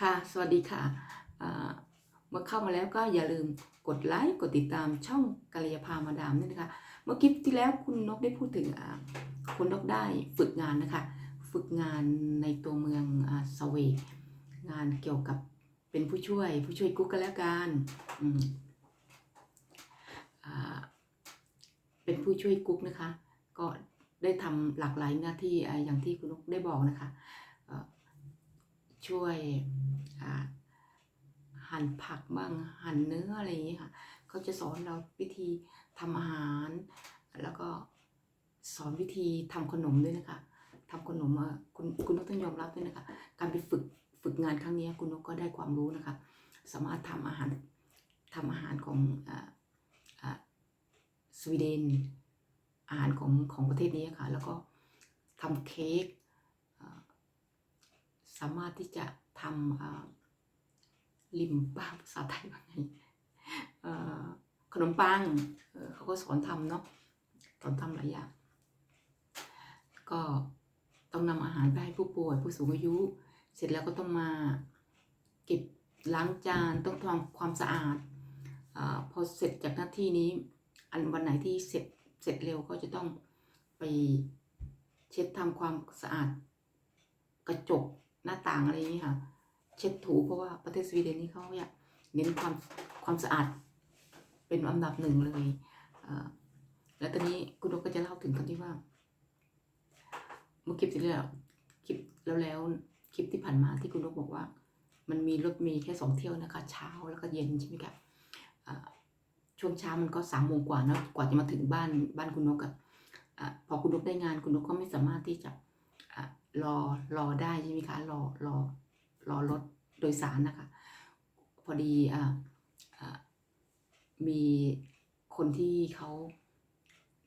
ค่ะ สวัสดีค่ะอ่าเมื่อเข้ามาแล้วก็อย่าลืมกดไลค์ กดติดตามช่องกัลยาภามาดามด้วยนะคะ เมื่อคลิปที่แล้วคุณนกได้พูดถึงคุณนกได้ฝึกงานนะคะ ฝึกงานในตัวเมืองอสเวกงานเกี่ยวกับเป็นผู้ช่วย ผู้ช่วยกุ๊กกันแล้วกันเป็นผู้ช่วยกุ๊กนะคะ ก็ได้ทำหลากหลายหน้าที่อย่างที่คุณนกได้บอกนะคะ ช่วยหั่นผักบ้างหั่นเนื้ออะไรอย่างนี้ค่ะเขาจะสอนเราวิธีทำอาหาร แล้วก็สอนวิธีทำขนมด้วยนะคะทำขนมอะคุณคุณนกต้องยอมรับด้วยนะคะ การไปฝึกฝึกงานครั้งนี้คุณนกก็ได้ความรู้นะคะ สามารถทำอาหารทำอาหารของสวีเดนอาหารของของประเทศนี้ค่ะ แล้วก็ทำเค้ก สามารถที่จะทำลิมบ้างภาษาไทยว่าไงขนมปังเขาก็สอนทำเนาะสอนทำหลายอย่างก็ต้องนำอาหารไปให้ผู้ป่วยผู้สูงอายุ เสร็จแล้วก็ต้องมาเก็บล้างจานต้องทำความสะอาดอพอเสร็จจากหน้าที่นี้ อันวันไหนที่เสร็จเสร็จเร็วก็จะต้องไปเช็ดทำความสะอาดกระจก หน้าต่างอะไรอย่างนี้ค่ะ เช็ดถูเพราะว่าประเทศสวีเดนนี่เขาอยากเน้นความความสะอาดเป็นอันดับหนึ่งเลยแล้วตอนนี้คุณนกก็จะเล่าถึงตอนที่ว่า เมื่อคลิปที่แล้วคลิปแล้วแล้วคลิปที่ผ่านมาที่คุณนกบอกว่า มันมีรถเมีแค่สองเที่ยวนะคะ เช้าแล้วก็เย็นใช่ไหมคะช่วงเช้ามันก็สามโมงกว่าเนะกว่าจะมาถึงบ้านบ้านคุณนกอะอะพอคุณนกได้งานคุณนกก็ไม่สามารถที่จะะ รอรอได้ใช่ไหมคะรอรอรอรถโดยสารนะคะ พอดีอ่ามีคนที่เขา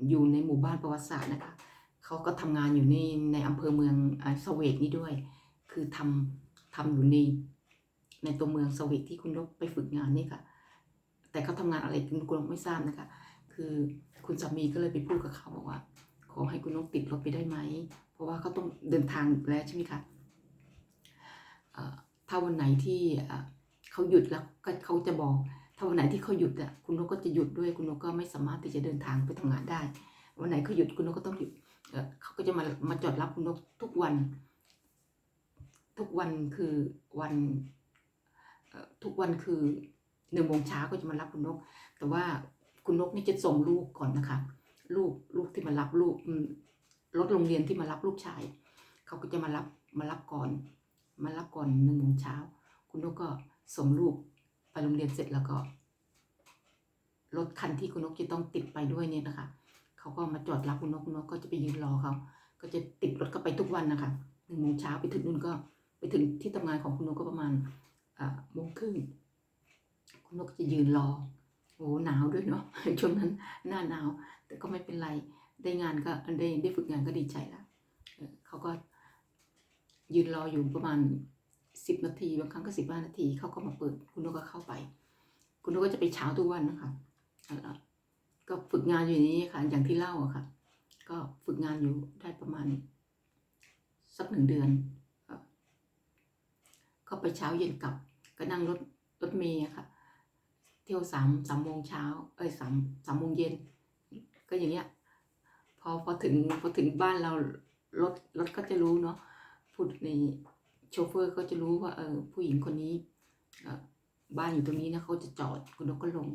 อยู่ในหมู่บ้านประวัติศาสตร์นะคะเขาก็ทำงานอยู่ในในอำเภอเมืองอสเวกนี่ด้วย คือทำทำอยู่ในในตัวเมืองสเวกที่คุณนกไปฝึกงานนี่ค่ะ แต่เขาทำงานอะไรคุณคุณนกไม่ทราบนะคะ คือคุณสามีก็เลยไปพูดกับเขาบอกว่า ขอให้คุณนกติดรถไปได้ไหม เพราะว่าเขาต้องเดินทางอยู่แล้วใช่ไหมคะเอ่อถ้าวันไหนที่เขาหยุดแล้วก็เขาจะบอก ถ้าวันไหนที่เขาหยุดอะคุณนกก็จะหยุดด้วยคุณนกก็ไม่สามารถที่จะเดินทางไปทำงานได้ วันไหนเขาหยุดคุณนกก็ต้องหยุดเขาก็จะมามาจอดรับคุณนกทุกวัน ทุกวันคือวันเอ่อทุกวันคือหนึ่งโมงเช้าก็จะมารับคุณนก แต่ว่าคุณนกนี่จะส่งลูกก่อนนะคะ ลูกลูกที่มารับลูกรถโรงเรียนที่มารับลูกชาย เขาก็จะมารับมารับก่อน มารับก่อนหนึ่งโมงเช้า คุณนกก็ส่งลูกไปโรงเรียนเสร็จแล้วก็รถคันที่คุณนกจะต้องติดไปด้วยเนี่ยนะคะ เขาก็มาจอดรับคุณนกคุณนกก็จะไปยืนรอเขาก็จะติดรถก็ไปทุกวันนะคะหนึ่งโมงเช้าไปถึงนู่นก็ไปถึงที่ทำงานของคุณนกก็ประมาณอ่าโมงครึ่งคุณนกจะยืนรอโอ้หนาว ด้วยเนาะช่วงนั้นหน้าหนาว แต่ก็ไม่เป็นไรได้งานก็ได้ได้ฝึกงานก็ดีใจแล้วเขาก็ยืนรออยู่ประมาณสิบนาทีบางครั้งก็สิบห้านาทีเขาก็มาเปิด คุณนกก็เข้าไป คุณนกก็จะไปเช้าทุกวันนะคะก็ฝึกงานอยู่นี้ค่ะ อย่างที่เล่าอะค่ะ ก็ฝึกงานอยู่ได้ประมาณสักหนึ่งเดือนก็ไปเช้าเย็นกลับ ก็นั่งรถรถเมย์ค่ะ เที่ยวสามสามโมงเช้าเอ้ยสามสามโมงเย็น ก็อย่างเงี้ย พอพอถึงพอถึงบ้านเรารถรถก็จะรู้เนาะพูดในโชเฟอร์ก็จะรู้ว่า เออ ผู้หญิงคนนี้บ้านอยู่ตรงนี้นะเขาจะจอดคุณนกก็ลง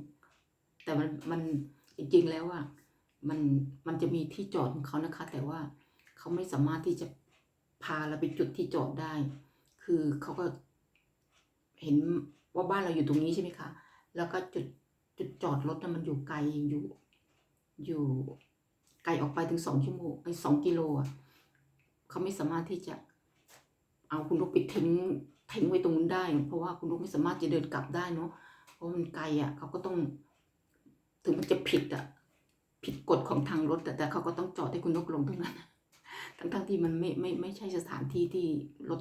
แต่มันมันจริงๆแล้วอะมันมันจะมีที่จอดของเขานะคะ แต่ว่าเขาไม่สามารถที่จะพาเราไปจุดที่จอดได้ คือเขาก็เห็นว่าบ้านเราอยู่ตรงนี้ใช่ไหมคะ แล้วก็จุดจุดจอดรถน่ะมันอยู่ไกลอยู่ อยู่ไกลออกไปถึงสองชั่วโมงไอ้สองกิโลอะเขาไม่สามารถที่จะ เอาคุณลูกไปทิ้งทิ้งไว้ตรงนั้นได้ เพราะว่าคุณลูกไม่สามารถจะเดินกลับได้เนาะเพราะมันไกลอะเขาก็ต้อง ถึงมันจะผิดอะ ผิดกฎของทางรถแต่แต่เขาก็ต้องจอดให้คุณนกลงตรงนั้นทั้งทั้งๆที่มันไม่ไม่ไม่ใช่สถานที่ที่รถ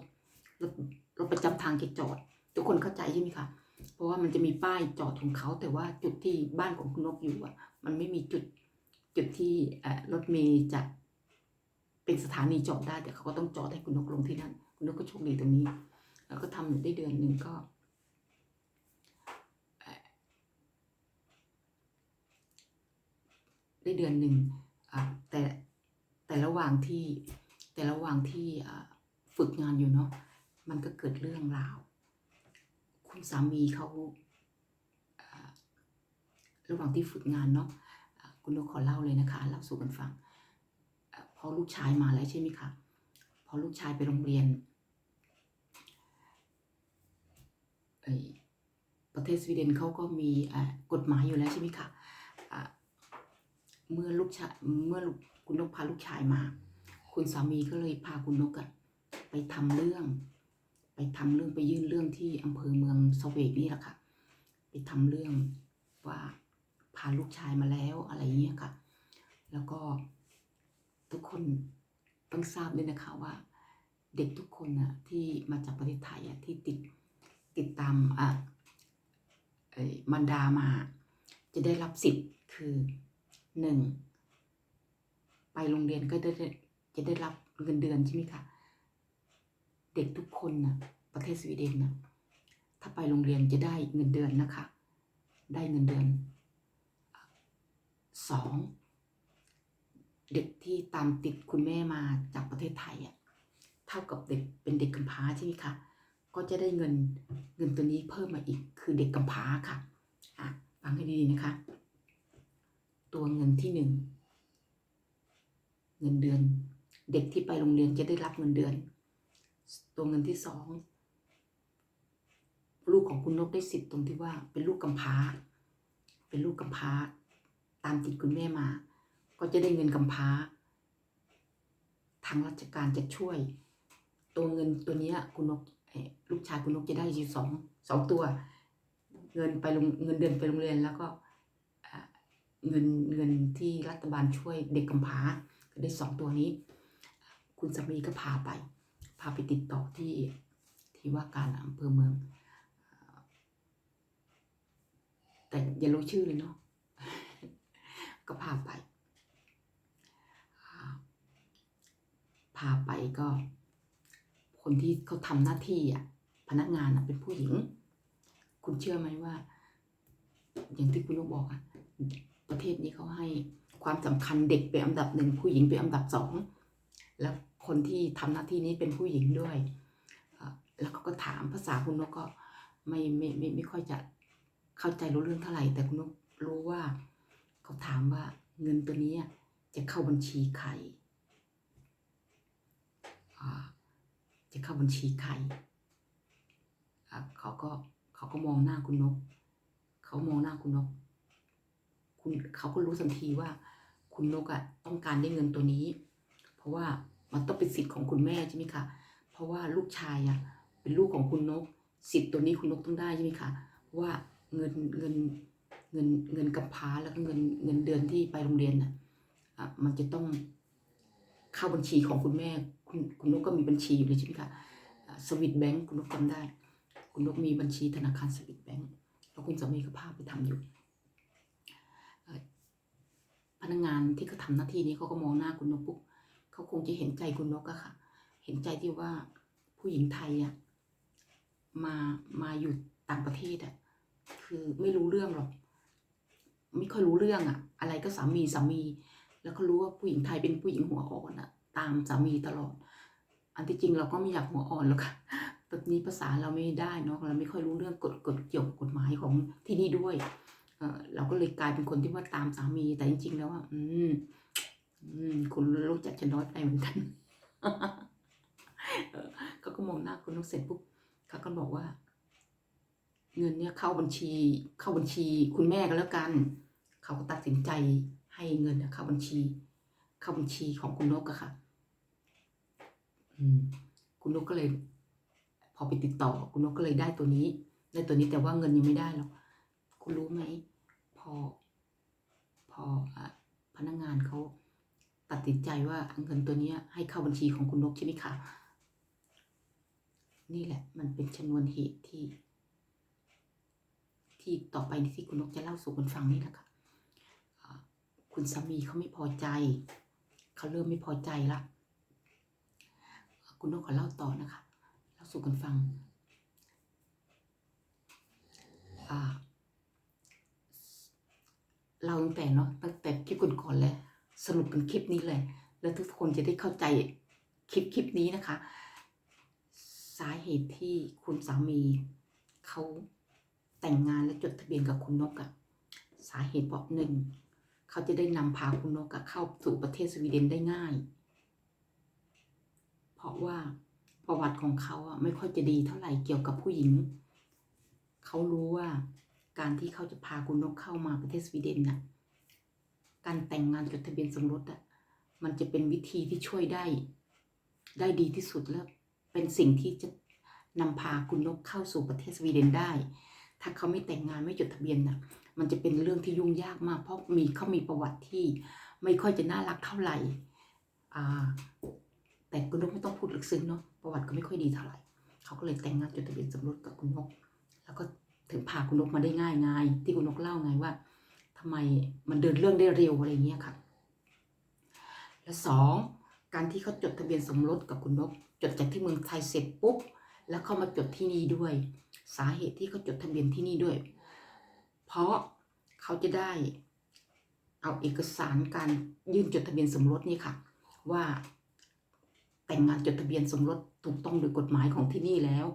รถรถประจำทางจะจอด ทุกคนเข้าใจใช่ไหมคะ เพราะว่ามันจะมีป้ายจอดของเขาแต่ว่าจุดที่บ้านของคุณนกอยู่อะ มันไม่มีจุดจุดที่รถเมย์จะเป็นสถานีจอดได้แต่เขาก็ต้องจอดให้คุณนกลงที่นั่น คุณนกก็โชคดีตรงนี้ แล้วก็ทำอยู่ได้เดือนหนึ่งก็ได้เดือนหนึ่งแต่แต่ระหว่างที่แต่ระหว่างที่ฝึกงานอยู่เนาะมันก็เกิดเรื่องราว คุณสามีเขาระหว่างที่ฝึกงานเนาะคุณนกขอเล่าเลยนะคะเล่าสู่กันฟังอพอลูกชายมาแล้วใช่ไหมคะพอลูกชายไปโรงเรียนประเทศสวีเดนเขาก็มีกฎหมายอยู่แล้วใช่ไหมคะเมื่อลูกชายเมื่อคุณนกพาลูกชายมา คุณสามีก็เลยพาคุณนกไปทำเรื่อง ไปทำเรื่องไปยื่นเรื่องที่อำเภอเมืองสเวกนี่แหละค่ะ ไปทำเรื่องว่าพาลูกชายมาแล้วอะไรเงี้ยค่ะ แล้วก็ทุกคนต้องทราบด้วยนะคะว่า เด็กทุกคนน่ะที่มาจากประเทศไทยอะที่ติดติดตามอะมันดามา จะได้รับสิทธิ์คือหนึ่งไปโรงเรียนก็ได้จะได้รับเงินเดือนใช่ไหมคะ เด็กทุกคนนะประเทศสวีเดนนะถ้าไปโรงเรียนจะได้เงินเดือนนะคะ ได้เงินเดือนสองเด็กที่ตามติดคุณแม่มาจากประเทศไทยอะเท่ากับเด็กเป็นเด็กกำพร้าใช่ไหมคะก็จะได้เงินเงินตัวนี้เพิ่มมาอีกคือเด็กกำพร้าค่ะอะฟังให้ดีๆนะคะ ตัวเงินที่หนึ่งเงินเดือน เด็กที่ไปโรงเรียนจะได้รับเงินเดือน ตัวเงินที่สองลูกของคุณนกได้สิทธิ์ตรงที่ว่า เป็นลูกกำพร้า เป็นลูกกำพร้า ตามติดคุณแม่มา ก็จะได้เงินกำพร้า ทางราชการจะช่วย ตัวเงินตัวนี้คุณนกลูกชายคุณนกจะได้อยู่สองสองตัว เงินไปโรงเงินเดือนไปโรงเรียนแล้วก็เงินเงินที่รัฐบาลช่วยเด็กกำพร้าได้สองตัวนี้ คุณสามีก็พาไปาไปติดต่อที่ที่ว่าการอำเภอเมือง แต่อย่ารู้ชื่อเลยเนาะก็พาไป พาไปก็ คนที่เขาทำหน้าที่อะ พนักงานอะเป็นผู้หญิง คุณเชื่อไหมว่า อย่างที่คุณลูกบอกอะ ประเทศนี้เขาให้ความสำคัญเด็กเป็นอันดับหนึ่งผู้หญิงเป็นอันดับสองแล้ว คนที่ทำหน้าที่นี้เป็นผู้หญิงด้วยแล้วเขาก็ถามภาษาคุณนกก็ไม่ไม่ไม่ไม่ค่อยจะเข้าใจรู้เรื่องเท่าไหร่ แต่คุณนกรู้ว่าเขาถามว่าเงินตัวนี้จะเข้าบัญชีใครจะเข้าบัญชีใครเขาก็เขาก็มองหน้าคุณนก เขามองหน้าคุณนก คุณเขาก็รู้ทันทีว่า คุณนกอะต้องการได้เงินตัวนี้ เพราะว่า มันต้องเป็นสิทธิ์ของคุณแม่ใช่ไหมคะ เพราะว่าลูกชายอะเป็นลูกของคุณนก สิทธิ์ตัวนี้คุณนกต้องได้ใช่ไหมคะว่าเงินเงินเงินเงินกำพร้าแล้วก็เงินเงินเดือนที่ไปโรงเรียนน่ะอะมันจะต้องเข้าบัญชีของคุณแม่ คุณคุณนกก็มีบัญชีอยู่เลยใช่ไหมคะสวิตแบงก์คุณนกจำได้ คุณนกมีบัญชีธนาคารสวิตแบงก์แล้วคุณสามีก็พาไปทำอยู่พนักงานที่เขาทำหน้าที่นี้เขาก็มองหน้าคุณนกปุ๊บ เขาคงจะเห็นใจคุณนกอะค่ะ เห็นใจที่ว่าผู้หญิงไทยอะมามาอยู่ต่างประเทศอะคือไม่รู้เรื่องหรอก ไม่ค่อยรู้เรื่องอะอะไรก็สามีสามี แล้วก็รู้ว่าผู้หญิงไทยเป็นผู้หญิงหัวอ่อนอะตามสามีตลอด อันที่จริงเราก็ไม่อยากหัวอ่อนหรอกค่ะแบบนี้ภาษาเราไม่ได้เนาะเราไม่ค่อยรู้เรื่องกฎกฎเกี่ยวกับกฎหมายของที่นี่ด้วย เออเราก็เลยกลายเป็นคนที่ว่าตามสามีแต่จริงๆแล้วอะอืม คุณรู้จักฉันน้อยไปเหมือนกันเขาก็มองหน้าคุณนกเสร็จปุ๊บเขาก็บอกว่า เงินเนี่ยเข้าบัญชี เข้าบัญชี คุณแม่ก็แล้วกัน เขาก็ตัดสินใจให้เงินเข้าบัญชี เข้าบัญชีของคุณนกอะค่ะ อืม คุณนกก็เลย พอไปติดต่อ คุณนกก็เลยได้ตัวนี้ได้ตัวนี้แต่ว่าเงินยังไม่ได้หรอกคุณรู้ไหม พอ พอพนักงานเขา ตัดสินใจว่าเงินตัวนี้ให้เข้าบัญชีของคุณนกใช่ไหมคะ นี่แหละ มันเป็นชนวนเหตุที่ ที่ต่อไปนี้ที่คุณนกจะเล่าสู่กันฟังนี่แหละค่ะอ่าคุณสามีเขาไม่พอใจ เขาเริ่มไม่พอใจละคุณนกขอเล่าต่อนะคะเล่าสู่กันฟังอ่าเราตั้งแต่เนาะตั้งแต่คลิปก่อนๆเลย สรุปเป็นคลิปนี้เลย แล้วทุกคนจะได้เข้าใจคลิปคลิปนี้นะคะ สาเหตุที่คุณสามีเขาแต่งงานและจดทะเบียนกับคุณนกอะสาเหตุเพราะหนึ่งเขาจะได้นำพาคุณนกเข้าสู่ประเทศสวีเดนได้ง่าย เพราะว่าประวัติของเขาอะไม่ค่อยจะดีเท่าไหร่เกี่ยวกับผู้หญิง เขารู้ว่าการที่เขาจะพาคุณนกเข้ามาประเทศสวีเดนน่ะ การแต่งงานจดทะเบียนสมรสอะมันจะเป็นวิธีที่ช่วยได้ ได้ดีที่สุดแล้ว เป็นสิ่งที่จะนำพาคุณนกเข้าสู่ประเทศสวีเดนได้ ถ้าเขาไม่แต่งงานไม่จดทะเบียนน่ะมันจะเป็นเรื่องที่ยุ่งยากมาก เพราะมีเขามีประวัติที่ไม่ค่อยจะน่ารักเท่าไหร่อ่าแต่คุณนกไม่ต้องพูดลึกซึ้งเนาะประวัติก็ไม่ค่อยดีเท่าไหร่เขาก็เลยแต่งงานจดทะเบียนสมรสกับคุณนก แล้วก็ถึงพาคุณนกมาได้ง่ายไงที่คุณนกเล่าไงว่า ทำไมมันเดินเรื่องได้เร็วอะไรเงี้ยค่ะ และสองการที่เขาจดทะเบียนสมรสกับคุณนกจดจากที่เมืองไทยเสร็จปุ๊บแล้วเขามาจดที่นี่ด้วย สาเหตุที่เขาจดทะเบียนที่นี่ด้วย เพราะเขาจะได้เอาเอกสารการยื่นจดทะเบียนสมรสนี่ค่ะ ว่าแต่งงานจดทะเบียนสมรสถูกต้องโดยกฎหมายของที่นี่แล้ว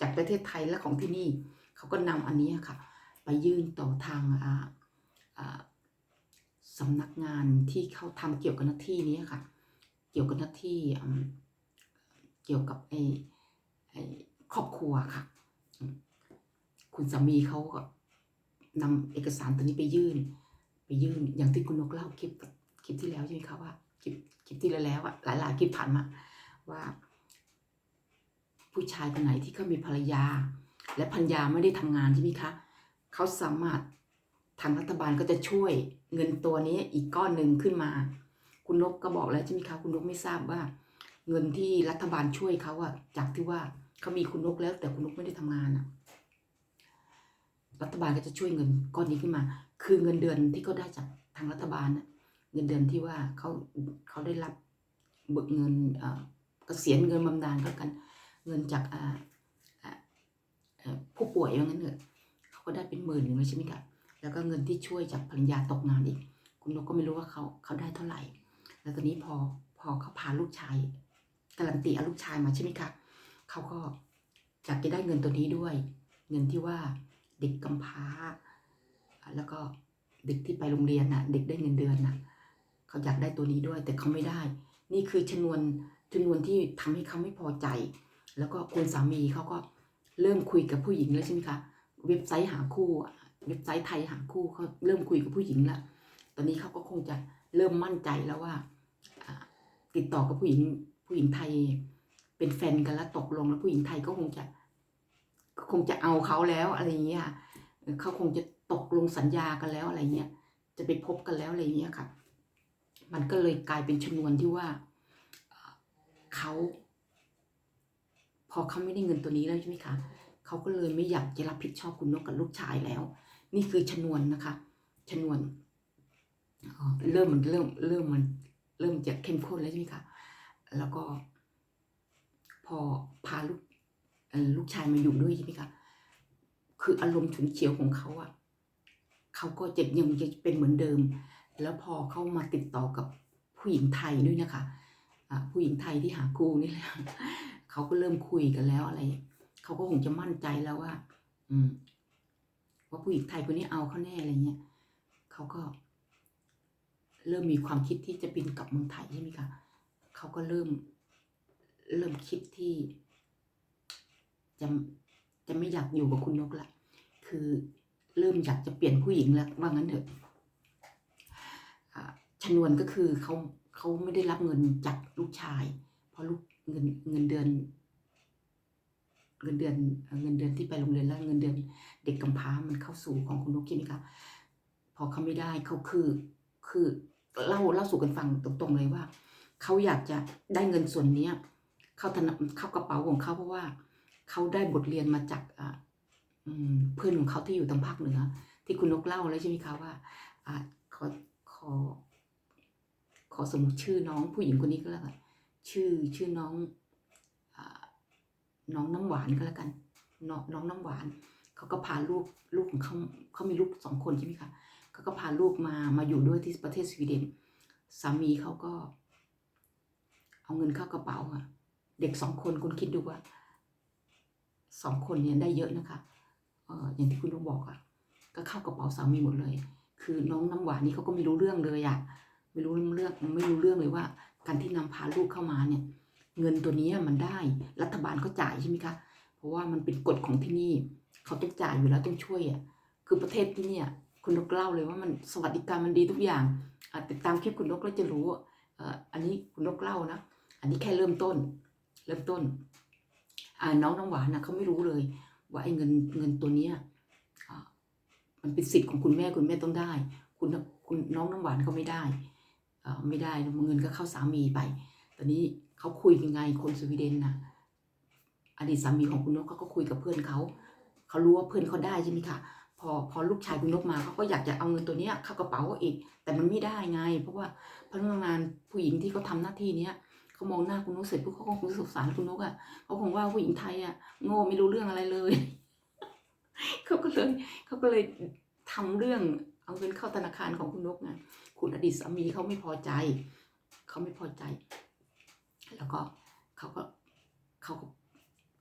จากประเทศไทยและของที่นี่ เขาก็นำอันนี้ค่ะ ไปยื่นต่อทางอ่า สำนักงานที่เขาทำเกี่ยวกับหน้าที่นี้ค่ะ เกี่ยวกับหน้าที่เกี่ยวกับไอ้ไอ้ครอบครัวค่ะ คุณสามีเขาก็นำเอกสารตัวนี้ไปยื่น ไปยื่นอย่างที่คุณนกเล่าคลิปคลิปที่แล้วใช่ไหมคะว่าคลิปคลิปที่แล้วแล้วอะหลายๆคลิปผ่านมาว่า ผู้ชายคนไหนที่เขามีภรรยา และภรรยาไม่ได้ทำงานใช่ไหมคะเขาสามารถ ทางรัฐบาลก็จะช่วยเงินตัวนี้อีกก้อนหนึ่งขึ้นมา คุณนกก็บอกแล้วใช่ไหมคะคุณนกไม่ทราบว่า เงินที่รัฐบาลช่วยเขาอะจากที่ว่าเขามีคุณนกแล้ว แต่คุณนกไม่ได้ทำงานอะรัฐบาลก็จะช่วยเงินก้อนนี้ขึ้นมา คือเงินเดือนที่เขาได้จากทางรัฐบาลนะเงินเดือนที่ว่าเขาเขาได้รับเบิกเงินเกษียณเงินบำนาญก็กัน เงินจากผู้ป่วยว่างนั้นเถอะเขาก็ได้เป็นหมื่นหนึ่งเลยใช่ไหมคะ แล้วก็เงินที่ช่วยจากภรรยาตกงานอีก คุณนกก็ไม่รู้ว่าเขาเขาได้เท่าไหร่ แล้วตอนนี้พอพอเขาพาลูกชายการันตีเอาลูกชายมาใช่ไหมคะเขาก็อยากจะได้เงินตัวนี้ด้วย เงินที่ว่าเด็กกำพร้า แล้วก็เด็กที่ไปโรงเรียนน่ะ เด็กได้เงินเดือนน่ะเขาอยากได้ตัวนี้ด้วย แต่เขาไม่ได้ นี่คือชนวนชนวนที่ทำให้เขาไม่พอใจ แล้วก็คุณสามีเขาก็เริ่มคุยกับผู้หญิงแล้วใช่ไหมคะเว็บไซต์หาคู่ เว็บไซต์ไทยหาคู่เขาเริ่มคุยกับผู้หญิงแล้วตอนนี้เขาก็คงจะเริ่มมั่นใจแล้วว่า ติดต่อกับผู้หญิงผู้หญิงไทยเป็นแฟนกันแล้วตกลงแล้วผู้หญิงไทยก็คงจะคงจะเอาเขาแล้วอะไรอย่างเงี้ยเขาคงจะตกลงสัญญากันแล้วอะไรเงี้ยจะไปพบกันแล้วอะไรเงี้ยค่ะ มันก็เลยกลายเป็นชนวนที่ว่าเอ่อเขาพอเขาไม่ได้เงินตัวนี้แล้วใช่ไหมคะเขาก็เลยไม่อยากจะรับผิดชอบคุณนกกับลูกชายแล้ว นี่คือชนวนนะคะ ชนวนเริ่มมันเริ่มเริ่มมันเริ่มจะเข้มข้นแล้วใช่ไหมคะ แล้วก็ พอพาลูกลูกชายมาอยู่ด้วยใช่ไหมคะคืออารมณ์ฉุนเฉียวของเขาอะเขาก็จะยังจะเป็นเหมือนเดิม แล้วพอเขามาติดต่อกับผู้หญิงไทยด้วยนะคะผู้หญิงไทยที่หาคู่นี่แหละเขาก็เริ่มคุยกันแล้วอะไร เขาก็คงจะมั่นใจแล้วว่า อืม ว่าผู้หญิงไทยคนนี้เอาเขาแน่อะไรเงี้ยเขาก็ เริ่มมีความคิดที่จะบินกลับเมืองไทยใช่ไหมคะเขาก็เริ่มเริ่มคิดที่ จะจะไม่อยากอยู่กับคุณนกละคือเริ่มอยากจะเปลี่ยนผู้หญิงแล้วว่างั้นเถอะอ่าชนวนก็คือเขาเขาไม่ได้รับเงินจากลูกชาย เพราะลูกเงินเงินเดือน เงินเดือนเงินเดือนที่ไปโรงเรียนแล้วเงินเดือนเด็กกำพร้ามันเข้าสู่ของคุณนกใช่ไหมคะพอเขาไม่ได้เขาคือคือเล่าเล่าสู่กันฟังตรงๆเลยว่าเขาอยากจะได้เงินส่วนเนี้ยเข้าธนาเข้ากระเป๋าของเขาเพราะว่าเขาได้บทเรียนมาจากอ่าเพื่อนของเขาที่อยู่ทางภาคเหนือ ที่คุณนกเล่าแล้วใช่ไหมคะว่าอ่าขอขอขอสมมติชื่อน้องผู้หญิงคนนี้ก็แล้วกันชื่อชื่อน้อง น้องน้ำหวานก็แล้วกันน้องน้องน้ำหวาน เขาก็พาลูกลูกของเขาเขามีลูกสองคนใช่ไหมคะเขาก็พาลูกมามาอยู่ด้วยที่ประเทศสวีเดนสามีเขาก็ เอาเงินเข้ากระเป๋าอะเด็กสองคนคุณคิดดูว่าสองคนเนี่ยได้เยอะนะคะเอออย่างที่คุณลุงบอกอะก็เข้ากระเป๋าสามีหมดเลย คือน้องน้ำหวานนี่เขาก็ไม่รู้เรื่องเลยอะไม่รู้เรื่องไม่รู้เรื่องเลยว่า การที่นำพาลูกเข้ามาเนี่ย เงินตัวนี้มันได้รัฐบาลเขาจ่ายใช่ไหมคะ เพราะว่ามันเป็นกฎของที่นี่ เขาต้องจ่ายอยู่แล้วต้องช่วยอะคือประเทศที่เนี่ยคุณนกเล่าเลยว่ามันสวัสดิการมันดีทุกอย่างติดตามคลิปคุณนกแล้วจะรู้อ่ออันนี้คุณนกเล่านะ อันนี้แค่เริ่มต้น เริ่มต้นน้องน้ำหวานนะเขาไม่รู้เลย ว่าไอ้เงินเงินตัวเนี้ยมันเป็นสิทธิ์ของคุณแม่คุณแม่ต้องได้ คุณคุณน้องน้ำหวานเขาไม่ได้อ่าไม่ได้เงินก็เข้าสามีไป ตอนนี้ เขาคุยยังไงคนสวีเดนนะอดีตสามีของคุณนกเขาก็คุยกับเพื่อนเขาเขารู้ว่าเพื่อนเขาได้ใช่ไหมคะพอพอลูกชายคุณนกมาเขาก็อยากจะเอาเงินตัวเนี้ยเข้ากระเป๋าอีก แต่มันไม่ได้ไง เพราะว่าพนักงานผู้หญิงที่เขาทำหน้าที่เนี้ยเขามองหน้าคุณนกเสร็จปุ๊บเขาก็คงสงสารคุณนกอะเขาคงว่าผู้หญิงไทยอะโง่ไม่รู้เรื่องอะไรเลยเขาก็เลยเขาก็เลยทำเรื่องเอาเงินเข้าธนาคารของคุณนกไงคุณอดีตสามีเขาไม่พอใจเขาไม่พอใจ แล้วก็เขาก็เขาก็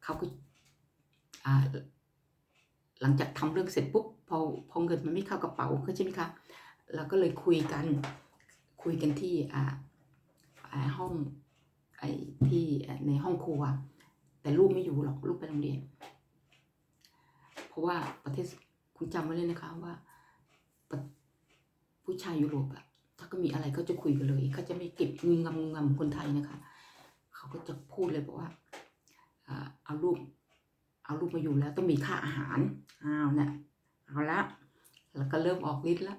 เขาก็หลังจากทำเรื่องเสร็จปุ๊บพอพอเงินมันไม่เข้ากระเป๋าก็ใช่ไหมคะเราก็เลยคุยกันคุยกันที่อ่าห้องไอ้ที่ในห้องครัว แต่ลูกไม่อยู่หรอกลูกไปโรงเรียน เพราะว่าประเทศคุณจำไว้เลยนะคะว่า ผู้ชายยุโรปอะถ้าก็มีอะไรก็จะคุยกันเลยเขาจะไม่เก็บงึมงำงึมงำคนไทยนะคะ เขาก็จะพูดเลยบอกว่าเอาลูกเอาลูกมาอยู่แล้วต้องมีค่าอาหารอ้าวเนี่ยเอาละแล้วก็เริ่มออกฤทธิ์และ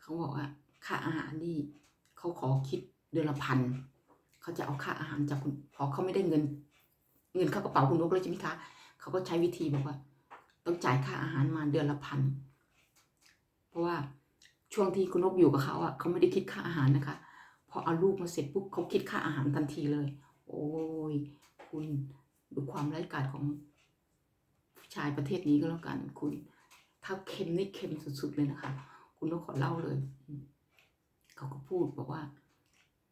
เขาบอกว่าค่าอาหารนี่เขาขอคิดเดือนละพันเขาจะเอาค่าอาหารจากคุณพอเขาไม่ได้เงิน เงินเข้ากระเป๋าคุณนกแล้วใช่ไหมคะเขาก็ใช้วิธีบอกว่า ต้องจ่ายค่าอาหารมาเดือนละพันเพราะว่าช่วงที่คุณนกอยู่กับเขาอะเขาไม่ได้คิดค่าอาหารนะคะ พอเอาลูกมาเสร็จปุ๊บเขาคิดค่าอาหารทันทีเลย โอ้ย คุณดูความไร้กาจของผู้ชายประเทศนี้ก็แล้วกัน คุณ ถ้าเค็มนี่เค็มสุดๆเลยนะคะ คุณต้องขอเล่าเลย เขาก็พูดบอกว่า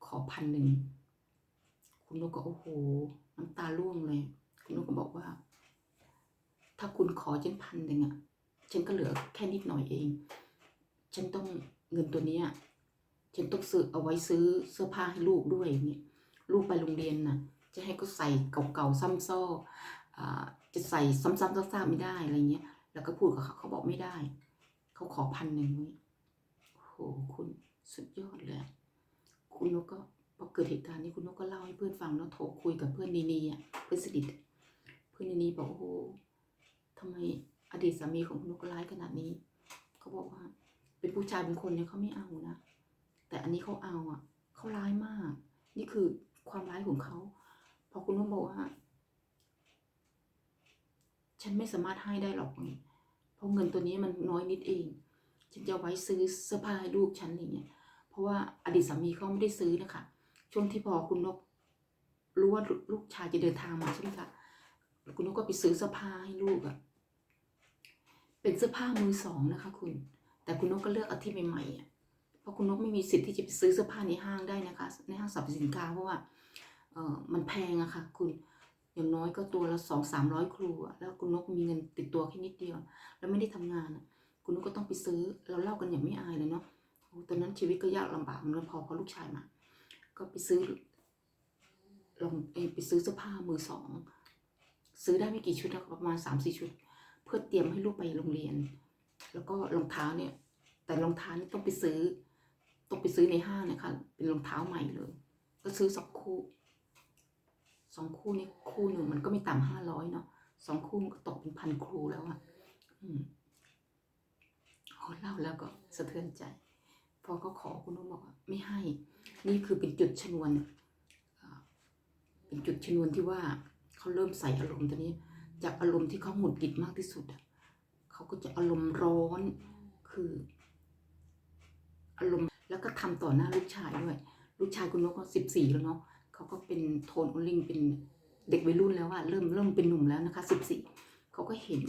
ขอพันหนึ่ง คุณนกก็โอ้โห น้ำตาร่วงเลย คุณนกก็บอกว่า ถ้าคุณขอฉันพันหนึ่งอะ ฉันก็เหลือแค่นิดหน่อยเอง ฉันต้องเงินตัวเนี้ยฉันต้องซื้อเอาไว้ซื้อเสื้อผ้าให้ลูกด้วยเนี่ย ลูกไปโรงเรียนน่ะ จะให้ก็ใส่เก่าๆซ้ำซ้ออ่าจะใส่ซ้ำๆซากๆไม่ได้อะไรเงี้ย แล้วก็พูดกับเขาเขาบอกไม่ได้ เขาขอพันหนึ่งนี่โอ้โหคุณสุดยอดเลย คุณนกก็พอเกิดเหตุการณ์นี้คุณนกก็เล่าให้เพื่อนฟังแล้วโทรคุยกับเพื่อนนีนีอะเพื่อนสนิทเพื่อนนีนีบอกโอ้โหทำไมอดีตสามีของคุณนกร้ายขนาดนี้เขาบอกว่า เป็นผู้ชายเป็นคนเนี่ยเขาไม่เอานะแต่อันนี้เขาเอาอะเขาร้ายมาก นี่คือ ความร้ายของเขาพอคุณนกบอกว่า ฉันไม่สามารถให้ได้หรอกเพราะเงินตัวนี้มันน้อยนิดเอง ฉันจะไว้ซื้อเสื้อผ้าให้ลูกฉันอะไรเงี้ยเพราะว่าอดีตสามีเขาไม่ได้ซื้อนะคะช่วงที่พอคุณนกรู้ว่าลูกชายจะเดินทางมาใช่ไหมคะคุณนกก็ไปซื้อเสื้อผ้าให้ลูกอะเป็นเสื้อผ้ามือสองนะคะ คุณ แต่คุณนกก็เลือกเอาที่ใหม่ๆอะเพราะคุณนกไม่มีสิทธิ์ที่จะไปซื้อเสื้อผ้าในห้างได้นะคะ ในห้างสรรพสินค้าเพราะว่า เออมันแพงอะค่ะคุณอย่างน้อยก็ตัวละสองสามร้อยครูแล้วคุณนกมีเงินติดตัวแค่นิดเดียว แล้วไม่ได้ทำงานอะคุณนกก็ต้องไปซื้อเราเล่ากันอย่างไม่อายเลยเนาะตอนนั้นชีวิตก็ยากลำบากเหมือนกันพอพอลูกชายมา ก็ไปซื้อลองเอไปซื้อเสื้อผ้ามือสองซื้อได้ไม่กี่ชุดนะประมาณสามสี่ชุด เพื่อเตรียมให้ลูกไปโรงเรียน แล้วก็รองเท้าเนี่ย แต่รองเท้านี่ต้องไปซื้อ ต้องไปซื้อในห้างนะคะเป็นรองเท้าใหม่เลย ก็ซื้อสองคู่ สองคู่นี่คู่หนึ่งมันก็ไม่ต่ำห้าร้อยเนาะสองคู่มันก็ตกเป็นพันครูแล้วอะอืมอเล่าแล้วก็สะเทือนใจ พอเขาขอคุณนุ่นบอกว่าไม่ให้ นี่คือเป็นจุดชนวนเป็นจุดชนวนที่ว่าเขาเริ่มใส่อารมณ์ตอนนี้ จากอารมณ์ที่เขาหงุดหงิดมากที่สุดอะเขาก็จะอารมณ์ร้อนคือ อารมณ์แล้วก็ทำต่อหน้าลูกชายด้วย ลูกชายคุณนกก็สิบสี่แล้วเนาะ เขาก็เป็นโทนโอลิงเป็นเด็กวัยรุ่นแล้วอะเริ่มเริ่มเป็นหนุ่มแล้วนะคะสิบสี่เขาก็เห็น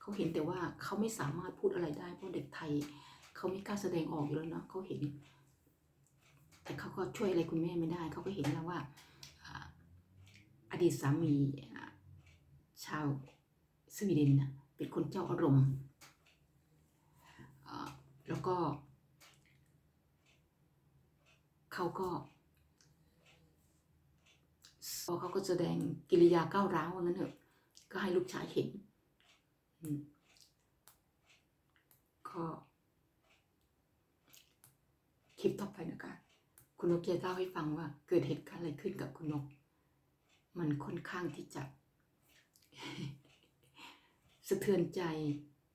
เขาเห็นแต่ว่าเขาไม่สามารถพูดอะไรได้เพราะเด็กไทยเขาไม่กล้าแสดงออกอยู่แล้วเนาะเขาเห็น แต่เขาก็ช่วยอะไรคุณแม่ไม่ได้ เขาก็เห็นแล้วว่าอดีตสามีชาวสวีเดนนะเป็นคนเจ้าอารมณ์แล้วก็ เขาก็ เขาก็แสดงกิริยาก้าวร้าวว่างั้นเถอะ ก็ให้ลูกชายเห็นก็คลิปต่อไปนะคะ คุณนกจะเล่าให้ฟังว่า เกิดเหตุการณ์อะไรขึ้นกับคุณนก มันค่อนข้างที่จะสะเทือนใจ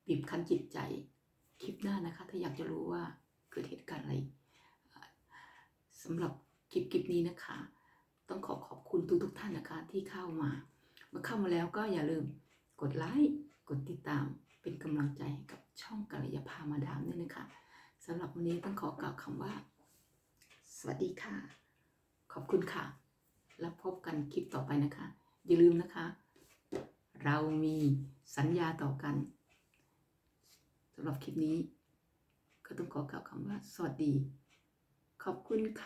บีบคั้นจิตใจ คลิปหน้านะคะ ถ้าอยากจะรู้ว่าเกิดเหตุการณ์อะไรสำหรับคลิปคลิปนี้นะคะ ต้องขอขอบคุณทุกทุกท่านนะคะที่เข้ามาเมื่อเข้ามาแล้วก็อย่าลืมกดไลค์กดติดตามเป็นกำลังใจให้กับช่องกัลยาภามาดามด้วยนะคะสำหรับวันนี้ต้องขอกล่าวคำว่า สวัสดีค่ะ ขอบคุณค่ะ แล้วพบกันคลิปต่อไปนะคะ อย่าลืมนะคะ เรามีสัญญาต่อกันสำหรับคลิปนี้ ก็ต้องขอกล่าวคำว่า สวัสดี ขอบคุณค่ะ